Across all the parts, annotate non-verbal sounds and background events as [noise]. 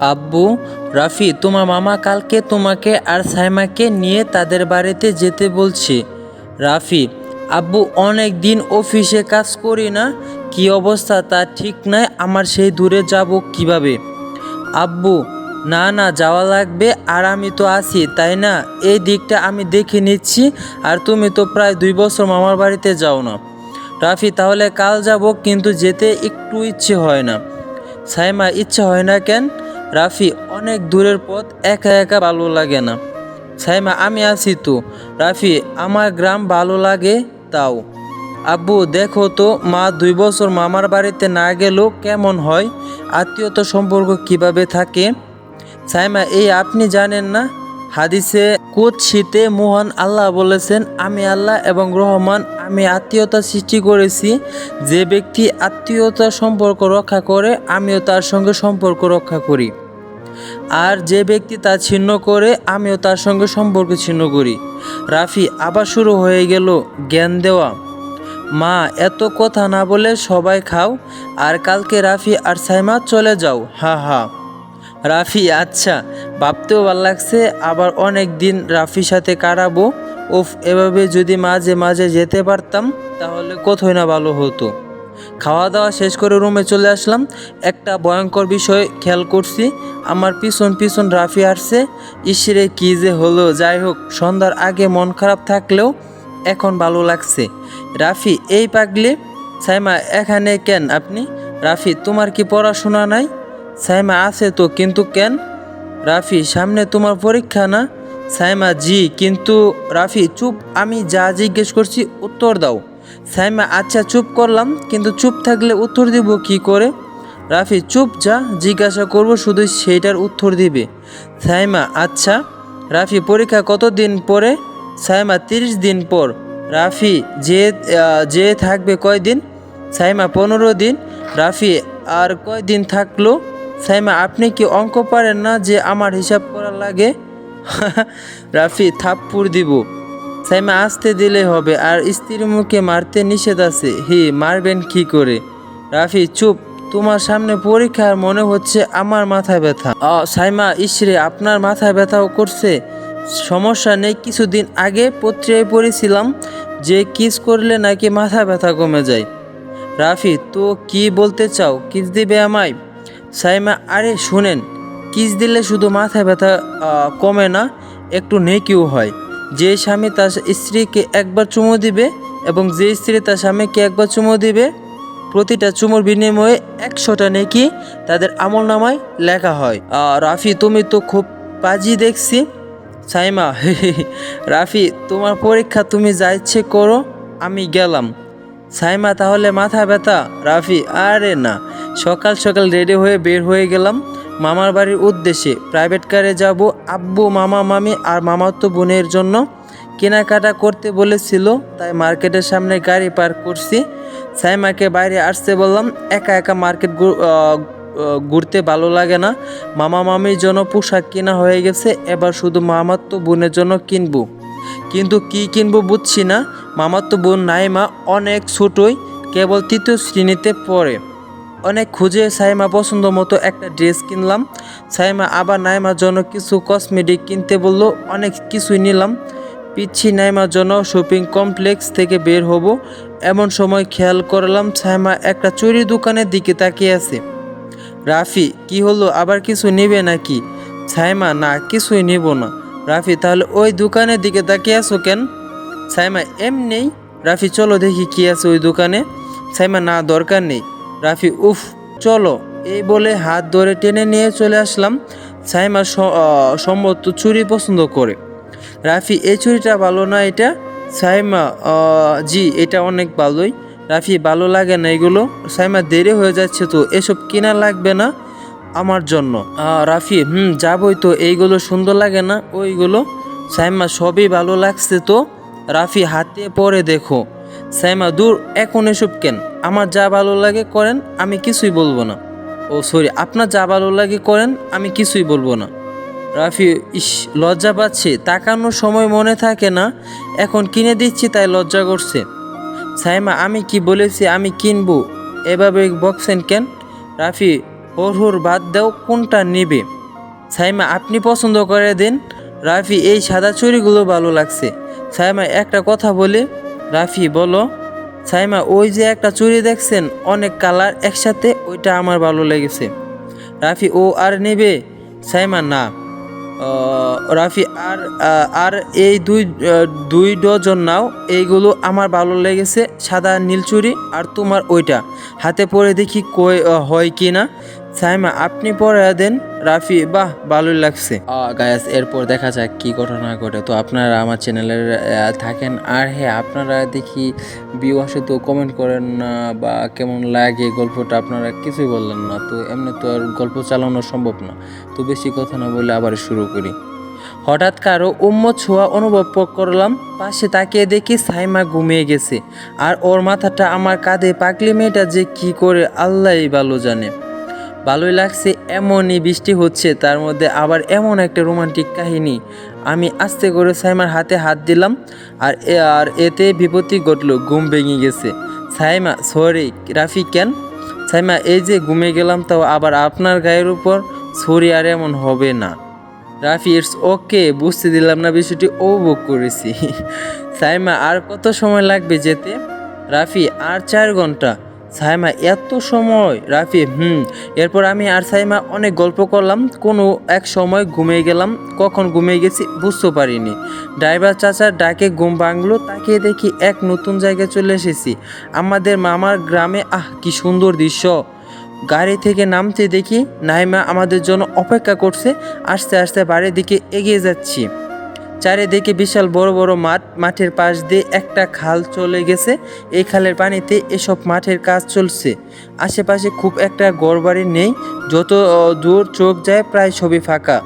আব্বু, রাফি, তোমার মামা কালকে তোমাকে আর সাইমাকে নিয়ে তাদের বাড়িতে যেতে বলছে। রাফি, আব্বু, অনেক দিন অফিসে কাজ করি না, কি অবস্থা তা ঠিক নাই, আমার সেই দূরে যাব কীভাবে? আব্বু, না না, যাওয়া লাগবে, আর আমি তো আছি, তাই না? এই দিকটা আমি দেখে নিচ্ছি, আর তুমি তো প্রায় দুই বছর মামার বাড়িতে যাও না। রাফি, তাহলে কাল যাব, কিন্তু যেতে একটু ইচ্ছে হয় না। সাইমা, ইচ্ছে হয় না কেন? রাফি অনেক দূরের পথ একা একা ভালো লাগে না। সাইমা, আমি আছি তো। রাফি, আমার গ্রাম ভালো লাগে তাও। আব্বু, দেখো তো, মা দুই বছর মামার বাড়িতে না গেলেও কেমন হয়? আত্মীয়তা সম্পর্ক কীভাবে থাকে? সাইমা, এই আপনি জানেন না হাদিসে, কুৎসিতে মোহন আল্লাহ বলেছেন, আমি আল্লাহ এবং রহমান, আমি আত্মীয়তা সৃষ্টি করেছি। যে ব্যক্তি আত্মীয়তা সম্পর্ক রক্ষা করে, আমিও তার সঙ্গে সম্পর্ক রক্ষা করি। আর যে ব্যক্তি তা ছিন্ন করে, আমিও তার সঙ্গে সম্পর্ক ছিন্ন করি। রাফি, আবার শুরু হয়ে গেল জ্ঞান দেওয়া। মা, এত কথা না বলে সবাই খাও, আর কালকে রাফি আর সাইমা চলে যাও। হা হা। রাফি আচ্ছা। ভাবতেও ভালো লাগছে, আবার অনেক দিন রাফির সাথে কাটাবো। উফ, এভাবে যদি মাঝে মাঝে যেতে পারতাম, তাহলে কোথায় না ভালো হতো। খাওয়া দাওয়া শেষ করে রুমে চলে আসলাম। একটা ভয়ঙ্কর বিষয় খেয়াল করছি, আমার পিছন পিছন রাফি আসছে। ইসরে কী যে হলো? যাই হোক, সন্ধ্যার আগে মন খারাপ থাকলেও এখন ভালো লাগছে। রাফি, এই পাগলে। সাইমা, এখানে কেন আপনি? রাফি, তোমার কি পড়াশোনা নাই? সাইমা, আছে তো, কিন্তু কেন? রাফি, সামনে তোমার পরীক্ষা না? সাইমা, জি, কিন্তু রাফি, চুপ। আমি যা জিজ্ঞেস করছি, উত্তর দাও। সাইমা আচ্ছা চুপ করলাম, কিন্তু চুপ থাকলে উত্তর দিব কি করে? রাফি, চুপ, যা জিজ্ঞাসা করব, শুধু সেইটার উত্তর দিবে। সাইমা আচ্ছা। রাফি, পরীক্ষা কতদিন পরে? সাইমা, তিরিশ দিন পর। রাফি, যে যে থাকবে কয়দিন? সাইমা, পনেরো দিন। রাফি, আর কয়দিন থাকল? সাইমা আপনি কি অঙ্ক পারেন না যে আমার হিসাব করা লাগে? [laughs] রাফি থাপ্পুর দিব। সাইমা আসতে দিলে হবে আর স্ত্রীর মুখে মারতে নিষেধ আছে। হি মারবেন কি করে? রাফি চুপ তোমার সামনে পরীক্ষার মনে হচ্ছে আমার মাথায় ব্যথা। আ, সাইমা ইসরে আপনার মাথায় ব্যথাও করছে। সমস্যা নেই কিছুদিন আগে পত্রিকায় পড়েছিলাম যে কিস করলে নাকি মাথা ব্যথা কমে যায়। রাফি তো কি বলতে চাও? কিস দিবে আমায়? সাইমা, আরে শুনেন, কিস দিলে শুধু মাথা ব্যথা কমে না, একটু নেকিও হয়। যে স্বামী তার স্ত্রীকে একবার চুমো দিবে এবং যে স্ত্রী তার স্বামীকে একবার চুমো দিবে, প্রতিটা চুমোর বিনিময়ে একশোটা নেকি তাদের আমল নামায় লেখা হয়। রাফি, তুমি তো খুব পাজি দেখছি। সাইমা রাফি, তোমার পরীক্ষা তুমি যা ইচ্ছে করো, আমি গেলাম। সাইমা, তাহলে মাথা ব্যথা? রাফি, আরে না। সকাল সকাল রেডি হয়ে বের হয়ে গেলাম। মামার বাড়ির উদ্দেশ্যে প্রাইভেট কারে যাব। আব্বু, মামা, মামি আর মামাতো বোনের জন্য কেনাকাটা করতে বলেছিল, তাই মার্কেটের সামনে গাড়ি পার্ক করছি। সাইমাকে বাইরে আসতে বললাম, একা একা মার্কেট ঘুরতে ভালো লাগে না। মামা, মামির জন্য পোশাক কেনা হয়ে গেছে, এবার শুধু মামাতো বোনের জন্য কিনবো। কিন্তু কি কিনবো বুঝছি না, মামাতো বোন নাইমা অনেক ছোটই, কেবল তৃতীয় শ্রেণীতে পড়ে। অনেক খুঁজে সাইমা পছন্দ মতো একটা ড্রেস কিনলাম। সাইমা আবার নাইমার জন্য কিছু কসমেটিক কিনতে বলল, অনেক কিছুই নিলাম। পিচ্ছি নাইমার জন্য শপিং কমপ্লেক্স থেকে বের হব। এমন সময় খেয়াল করলাম সাইমা একটা চুরি দোকানের দিকে তাকিয়ে আছে। রাফি, কি হলো, আবার কিছু নেবে নাকি? সাইমা, না, কিছুই নেব না। রাফি, তাহলে ওই দোকানের দিকে তাকিয়ে আছো কেন? সাইমা, এমনি? রাফি, চলো দেখি কি আছে ওই দোকানে। সাইমা, না, দরকার নেই। রাফি, উফ, চলো। এই বলে হাত ধরে টেনে নিয়ে চলে আসলাম সাইমা সম্ভবত চুরি পছন্দ করে। রাফি, এই চুরিটা ভালো না এটা? সাইমা জি, এটা অনেক ভালোই। রাফি, ভালো লাগে না এগুলো? সাইমা, দেরি হয়ে যাচ্ছে তো, এসব কেনা লাগবে না আমার জন্য? রাফি, হুম, যাবই তো, এইগুলো সুন্দর লাগে না, ওইগুলো? সাইমা, সবই ভালো লাগছে তো? রাফি, হাতে পরে দেখো। সাইমা, দূর, এখন এসব কেন? আমার যা ভালো লাগে করেন, আমি কিছুই বলব না। ও সরি আপনার যা ভালো লাগে করেন, আমি কিছুই বলব না। রাফি, ইস, লজ্জা পাচ্ছে। তাকানোর সময় মনে থাকে না, এখন কিনে দিচ্ছি, তাই লজ্জা করছে। সাইমা, আমি কি বলেছি, আমি কিনবো? এভাবে বকছেন কেন? রাফি, হোর হোর বাদ দাও, কোনটা নেবে? সাইমা, আপনি পছন্দ করে দিন। রাফি, এই সাদা চুরিগুলো ভালো লাগছে। সাইমা, একটা কথা বলে। রাফি, বলো। সাইমা ওই যে একটা চুড়ি দেখছেন, অনেক কালার একসাথে, ওইটা আমার ভালো লেগেছে। রাফি, ও আর নেবে? সাইমা না। রাফি, আর আর এই দুই দুই ডজন নাও। এইগুলো আমার ভালো লেগেছে, সাদা নীল চুড়ি আর তোমার ওইটা। হাতে পরে দেখি কই হয় কি না। সাইমা, আপনি পরে দেন, রাফি, বাহ, ভালোই লাগছে। গায়াস এরপর দেখা যাক কি ঘটনা ঘটে। তো আপনারা আমার চ্যানেলে থাকেন, আর হ্যাঁ আপনারা দেখি ভিউ তো কমেন্ট করেন না, বা কেমন লাগে গল্পটা আপনারা কিছুই বললেন না। তো এমনি তো আর গল্প চালানো সম্ভব না। তো বেশি কথা না বলে আবার শুরু করি। হঠাৎ কারও উম্মত ছোঁয়া অনুভব করলাম, পাশে তাকিয়ে দেখি সাইমা ঘুমিয়ে গেছে। আর ওর মাথাটা আমার কাঁধে পাকলি মেয়েটা যে কি করে আল্লাহই ভালো জানে। ভালোই লাগছে এমনই বৃষ্টি হচ্ছে, তার মধ্যে আবার এমন একটা রোমান্টিক কাহিনী। আমি আস্তে করে সাইমার হাতে হাত দিলাম, আর আর এতে বিপত্তি ঘটলো, ঘুম ভেঙে গেছে। সাইমা, সরি রাফি কেন? সাইমা, এই যে ঘুমে গেলাম, তাও আবার আপনার গায়ের উপর সরি আর এমন হবে না। রাফি ইটস ওকে, বুঝতে দিলাম না বিষয়টি উপভোগ করেছি। সাইমা, আর কত সময় লাগবে যেতে? রাফি, আর চার ঘণ্টা। সাইমা, এত সময়? রাফি, হুম। এরপর আমি আর সাইমা অনেক গল্প করলাম, কোনো এক সময় ঘুমিয়ে গেলাম। কখন ঘুমিয়ে গেছি বুঝতে পারিনি। ড্রাইভার চাচার ডাকে ঘুম ভাঙলো তাকে দেখি এক নতুন জায়গায় চলে এসেছি। আমাদের মামার গ্রামে, আহ, কি সুন্দর দৃশ্য। গাড়ি থেকে নামতে দেখি নাইমা আমাদের জন্য অপেক্ষা করছে, আস্তে আস্তে বাড়ির দিকে এগিয়ে যাচ্ছি। চারিদিকে বিশাল বড় বড় মাঠ, মাঠের পাশ দিয়ে একটা খাল চলে গেছে, এই খালের পানিতে এসব মাঠের কাজ চলছে। আশেপাশে খুব একটা গড়বাড়ি নেই, যত দূর চোখ যায় প্রায় ছবি ফাঁকা।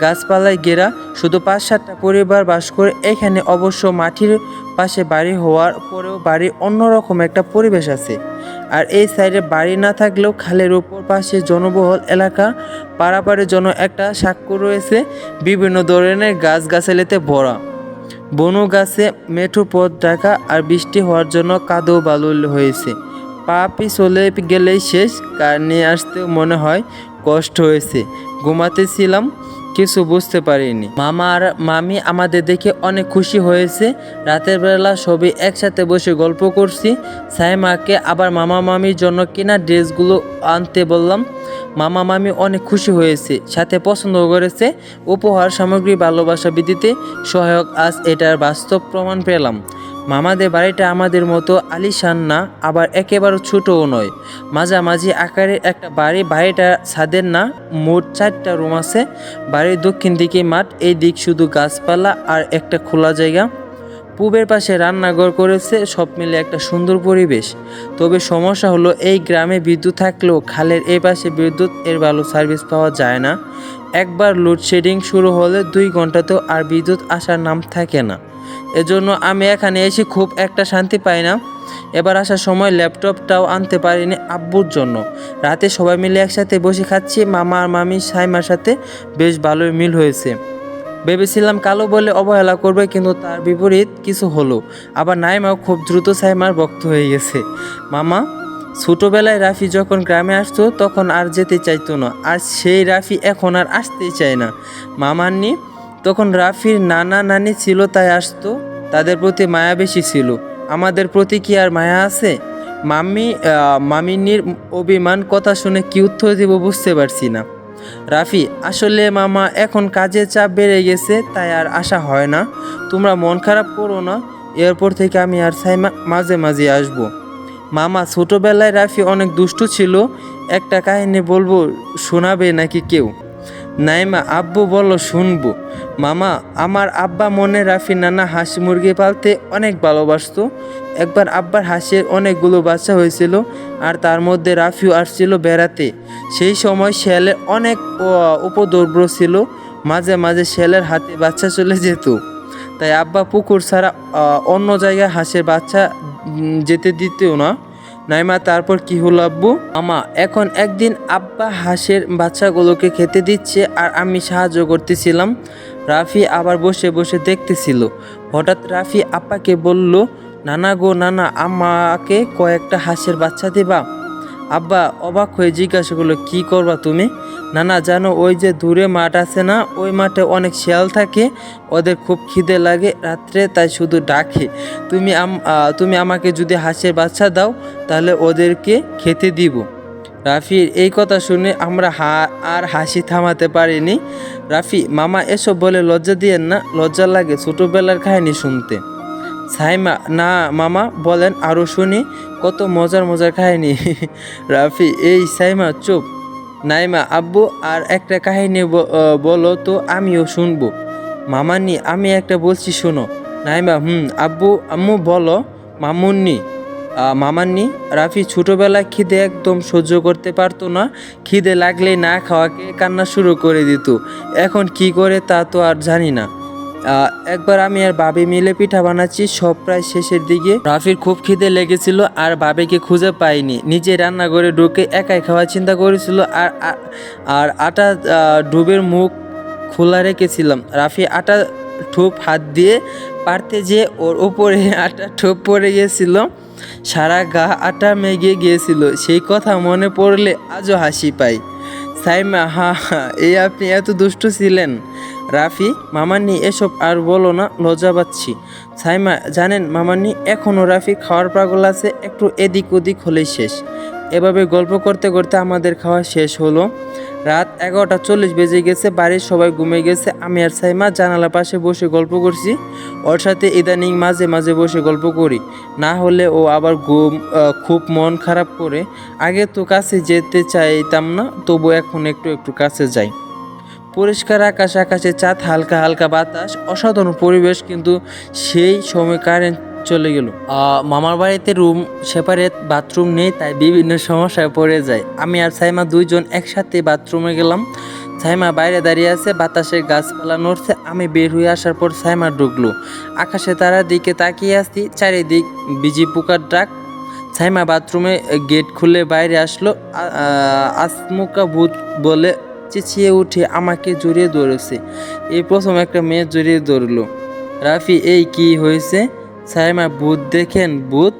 গাছপালায় ঘেরা, শুধু পাঁচ সাতটা পরিবার বাস করে, এখানে অবশ্য মাটির পাশে বাড়ি হওয়ার পরেও বাড়ির অন্যরকম একটা পরিবেশ আছে। আর এই সাইডে বাড়ি না থাকলেও খালের উপর পাশে জনবহুল এলাকা পারাপারের জন্য একটা সাক্ষ্য রয়েছে, বিভিন্ন ধরনের গাছ গাছালিতে ভরা। বনু গাছে মেঠো পথ ঢাকা আর বৃষ্টি হওয়ার জন্য কাদো বালুল হয়েছে। পা চলে গেলেই শেষ, কার নিয়ে আসতেও মনে হয় কষ্ট হয়েছে। ঘুমাতেছিলাম কিছু বুঝতে পারিনি। মামা আর মামি আমাদের দেখে অনেক খুশি হয়েছে। রাতের বেলা সবই একসাথে বসে গল্প করছি। সাইমাকে আবার মামা মামির জন্য কেনা ড্রেসগুলো আনতে বললাম। মামা মামি অনেক খুশি হয়েছে, সাথে পছন্দ করেছে। উপহার সামগ্রী, ভালোবাসা বৃদ্ধিতে সহায়ক, আজ এটার বাস্তব প্রমাণ পেলাম। মামাদের বাড়িটা আমাদের মতো আলিশান না, আবার একেবারে ছোটও নয়। মাঝামাঝি আকারের একটা বাড়ি, বাড়িটা ছাদের না, মোট চারটা রুম আছে। বাড়ির দক্ষিণ দিকে মাঠ, এই দিক শুধু গাছপালা আর একটা খোলা জায়গা। পূবের পাশে রান্নাঘর করেছে সব মিলে একটা সুন্দর পরিবেশ। তবে সমস্যা হলো এই গ্রামে বিদ্যুৎ থাকলেও খালের এই পাশে বিদ্যুৎ এর ভালো সার্ভিস পাওয়া যায় না। একবার লোডশেডিং শুরু হলে দুই ঘন্টাতেও আর বিদ্যুৎ আসার নাম থাকে না। এজন্য আমি এখানে এসে খুব একটা শান্তি পাই না। এবার আসার সময় ল্যাপটপটাও আনতে পারিনি আব্বুর জন্য। রাতে সবাই মিলে একসাথে বসে খাচ্ছি, মামা আর মামি, সাইমার সাথে বেশ ভালোই মিল হয়েছে। ভেবেছিলাম কালো বলে অবহেলা করবে, কিন্তু তার বিপরীত কিছু হলো। আবার নাইমাও খুব দ্রুত সাইমার ভক্ত হয়ে গেছে। মামা, ছোটোবেলায় রাফি যখন গ্রামে আসতো, তখন আর যেতে চাইতো না। আর সেই রাফি এখন আর আসতেই চায় না। মামান্নি তখন রাফির নানা নানি ছিল, তাই আসতো। তাদের প্রতি মায়া বেশি ছিল। আমাদের প্রতি কি আর মায়া আছে? মাম্মি মামিনীর অভিমান, কথা শুনে কি উত্তর দেব বুঝতে পারছি না। রাফি, আসলে মামা, এখন কাজের চাপ বেড়ে গেছে, তাই আর আশা হয় না। তোমরা মন খারাপ করো না, এরপর থেকে আমি আর সাইমা মাঝে মাঝে আসব। মামা, ছোটোবেলায় রাফি অনেক দুষ্টু ছিল, একটা কাহিনী বলব, শোনাবে নাকি কেউ? নাইমা, আব্বু বলো, শুনব। মামা, আমার আব্বা মনে রাফি নানা হাঁস মুরগি পালতে অনেক ভালোবাসতো। একবার আব্বার হাঁসের অনেকগুলো বাচ্চা হয়েছিল আর তার মধ্যে রাফিও আসছিল বেড়াতে। সেই সময় শেয়ালের অনেক উপদ্রব্য ছিল। মাঝে মাঝে শেয়ালের হাতে বাচ্চা চলে যেত। তাই আব্বা পুকুর ছাড়া অন্য জায়গায় হাঁসের বাচ্চা যেতে দিতেও না। নাইমা, তারপর কি হলো আব্বু? আমা এখন একদিন আব্বা হাঁসের বাচ্চাগুলোকে খেতে দিচ্ছে আর আমি সাহায্য করতেছিলাম। রাফি আবার বসে বসে দেখতেছিল। হঠাৎ রাফি আব্বাকে বলল, নানা গো, নানা, আমাকে কয়েকটা হাঁসের বাচ্চা দেবা? আব্বা অবাক হয়ে জিজ্ঞাসা করল, কি করবা তুমি? না না জানো, ওই যে দূরে মাঠ আছে না, ওই মাঠে অনেক শিয়াল থাকে, ওদের খুব খিদে লাগে রাত্রে, তাই শুধু ডাকে। তুমি তুমি আমাকে যদি হাঁসের বাচ্চা দাও, তাহলে ওদেরকে খেতে দিব। রাফির এই কথা শুনে আমরা হা, আর হাসি থামাতে পারিনি। রাফি, মামা এসব বলে লজ্জা দিয়েন না, লজ্জা লাগে ছোটোবেলার কাহিনী শুনতে। সাইমা, না মামা, বলেন আরও শুনি, কত মজার মজার কাহিনী। [laughs] রাফি, এই সাইমা, চুপ। নাইমা, আব্বু, আর একটা কাহিনী বলো তো, আমিও শুনব। মামান্নি, আমি একটা বলছি, শোনো। নাইমা, হুম, আব্বু, আম্মু, বলো। মামুন্নি মামান্নি, রাফি ছোটোবেলায় খিদে একদম সহ্য করতে পারতো না। খিদে লাগলেই না খাওয়াকে কান্না শুরু করে দিত। এখন কি করে তা তো আর জানি না। একবার আমি আর বাবি মিলে পিঠা বানাচ্ছি, সব প্রায় শেষের দিকে। রাফির খুব খিদে লেগেছিল আর বাবিকে খুঁজে পাইনি। নিজে রান্নাঘরে ঢুকে একাই খাওয়ার চিন্তা করেছিল আর আর- আটা ডুবের মুখ খোলা রেখেছিলাম। রাফি আটা ঠোপ হাত দিয়ে পারতে যে ওর ওপরে আটা ঠোপ পড়ে গিয়েছিল সারা গা আটা মেঘে গিয়েছিল, সেই কথা মনে পড়লে আজও হাসি পাই। সাইমা, হা হা এই আপনি এত দুষ্ট ছিলেন। রাফি মামানি এসব আর বলো না, লজ্জা পাচ্ছি। সাইমা, জানেন মামানি এখনও রাফি খাওয়ার পাগল আছে, একটু এদিক ওদিক হলেই শেষ। এভাবে গল্প করতে করতে আমাদের খাওয়া শেষ হলো। রাত এগারোটা চল্লিশ বেজে গেছে, বাড়ির সবাই ঘুমিয়ে গেছে। আমি আর সাইমা জানালা পাশে বসে গল্প করছি। ওর সাথে ইদানিং মাঝে মাঝে বসে গল্প করি। না হলে ও আবার ঘুম খুব মন খারাপ করে। আগে তো কাছে যেতে চাইতাম না, তবু এখন একটু একটু কাছে যাই। পরিষ্কার আকাশ, আকাশে চাঁদ, হালকা হালকা বাতাস, অসাধারণ পরিবেশ, কিন্তু সেই সময় কারেন্ট চলে গেল। মামার বাড়িতে রুম সেপারেট বাথরুম নেই, তাই বিভিন্ন সমস্যায় পড়ে যায়। আমি আর সাইমা দুইজন একসাথে বাথরুমে গেলাম। সাইমা বাইরে দাঁড়িয়ে আছে, বাতাসে গাছপালা নড়ছে। আমি বের হয়ে আসার পর সাইমা ঢুকলো। আকাশে তারার দিকে তাকিয়ে আসছি চারিদিক বিজি পোকার ডাক। সাইমা বাথরুমে গেট খুলে বাইরে আসলো। আসমুকা ভূত বলে চেঁচিয়ে উঠে আমাকে জড়িয়ে ধরেছে। এই প্রথম একটা মেয়ে জড়িয়ে ধরলো। রাফি, এই কি হয়েছে? সাইমা ভূত দেখেন? ভূত?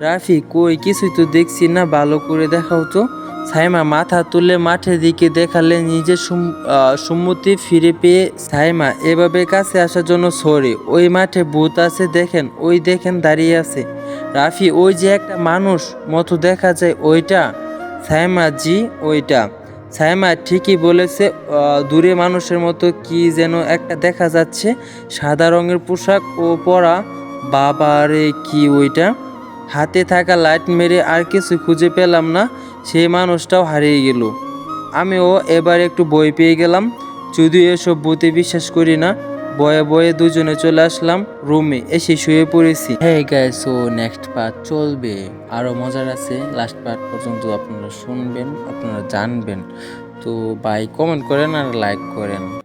রাফি, কই? কিছুই তো দেখছি না, ভালো করে দেখাও তো। সাইমা মাথা তুলে মাঠের দিকে দেখালে নিজের সুম- সম্মতি ফিরে পেয়ে সাইমা এভাবে কাছে আসার জন্য সরে। ওই মাঠে ভূত আছে, দেখেন? ওই দেখেন, দাঁড়িয়ে আছে। রাফি, ওই যে একটা মানুষ মতো দেখা যায়, ওইটা? সাইমা জি, ওইটা। সাইমা ঠিকই বলেছে দূরে মানুষের মতো কি যেন একটা দেখা যাচ্ছে। সাদা রঙের পোশাক ও পরা বাবারে কি ওইটা? হাতে থাকা লাইট মেরে আর কিছু খুঁজে পেলাম না সেই মানুষটাও হারিয়ে গেল। আমিও এবার একটু বই পেয়ে গেলাম, যদিও এসব ভূতে বিশ্বাস করি না। বয়ে বয়ে দুজনে চলে আসলাম রুমে, এসে শুয়ে পড়েছি। হ্যাঁ গাইস ও নেক্সট পার্ট চলবে। আরও মজার আছে লাস্ট পার্ট পর্যন্ত আপনারা শুনবেন, আপনারা জানবেন। তো বাই কমেন্ট করেন আর লাইক করেন।